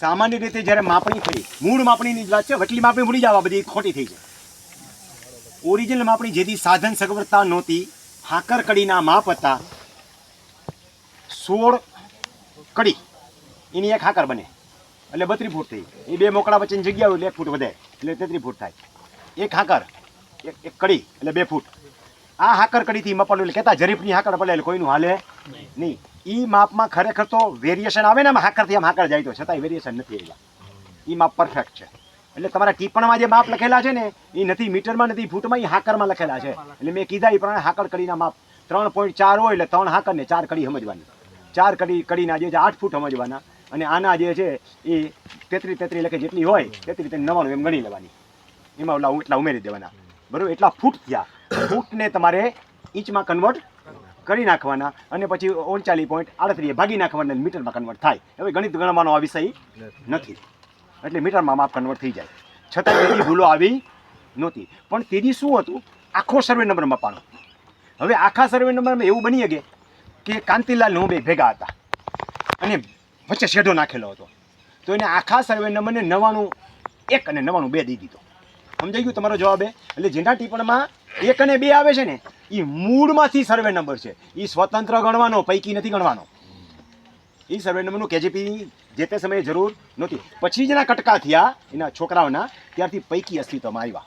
સામાન્ય રીતે જ્યારે માપણી થઈ, મૂળ માપણીની જ વાત છે, વટલી માપણી ભૂલી જવા બધી ખોટી થઈ છે ઓરિજિનલ માપણી જેથી સાધન સગવડતા નહોતી, હાકર કડીના માપ હતા. સોળ કડી, એની એક હાકર બને. એટલે બત્રી ફૂટ થઈ. એ બે મોકળા વચ્ચેની જગ્યા હોય એક ફૂટ વધે, એટલે તેત્રી ફૂટ થાય. એક હાકર, એક એક કડી, એટલે બે ફૂટ. આ હાકર કડીથી મપાડું એટલે કહેતા, જરીફની હાકર પડે એટલે કોઈનું હાલે નહીં. ઈ માપમાં ખરેખર તો વેરિએશન આવે ને હાકરથી આમ હાકર જાય તો છતાંય વેરિએશન નથી આવ્યા. એ માપ પરફેક્ટ છે. એટલે તમારા ટીપણમાં જે માપ લખેલા છે ને એ નથી મીટરમાં નથી ફૂટમાં એ હાકરમાં લખેલા છે. એટલે મેં કીધા એ પ્રમાણે હાકર કડીના માપ. ત્રણ પોઈન્ટ ચાર હોય એટલે ત્રણ હાકર ને ચાર કડી સમજવાની. ચાર કડી કડીના જે છે આઠ ફૂટ સમજવાના. અને આના જે છે એ તેત્રી તેત્રી લખે જેટલી હોય તેત્રી તેત્રી નવાણું એમ ગણી લેવાની. એમાં ઓલા એટલા ઉમેરી દેવાના. બરાબર? એટલા ફૂટ થયા. ફૂટને તમારે ઇંચમાં કન્વર્ટ કરી નાખવાના અને પછી ઓગણચાલીસ પોઈન્ટ આડત્રીએ ભાગી નાખવાના મીટરમાં કન્વર્ટ થાય. હવે ગણિત ગણવાનો આ વિષય નથી. એટલે મીટરમાં માપ કન્વર્ટ થઈ જાય. છતાં તેની ભૂલો આવી નહોતી. પણ તેની શું હતું? આખો સર્વે નંબર મપાણો હવે આખા સર્વે નંબરમાં એવું બની શકે કે કાંતિલાલ બે ભેગા હતા. અને વચ્ચે શેઢો નાખેલો હતો. તો એને આખા સર્વે નંબરને નવાણું એક અને નવાણું બે દઈ દીધો. સમજાઈ ગયું તમારો જવાબ એટલે જેના ટીપણમાં એક અને બે આવે છે ને એ મૂળમાંથી સર્વે નંબર છે. એ સ્વતંત્ર ગણવાનો, પૈકી નથી ગણવાનો. એ સર્વે નંબરનું કેજીપી જે તે સમયે જરૂર નહોતી. પછી જેના કટકા થયા, એના છોકરાઓના, ત્યારથી પૈકી અસ્તિત્વમાં આવ્યા.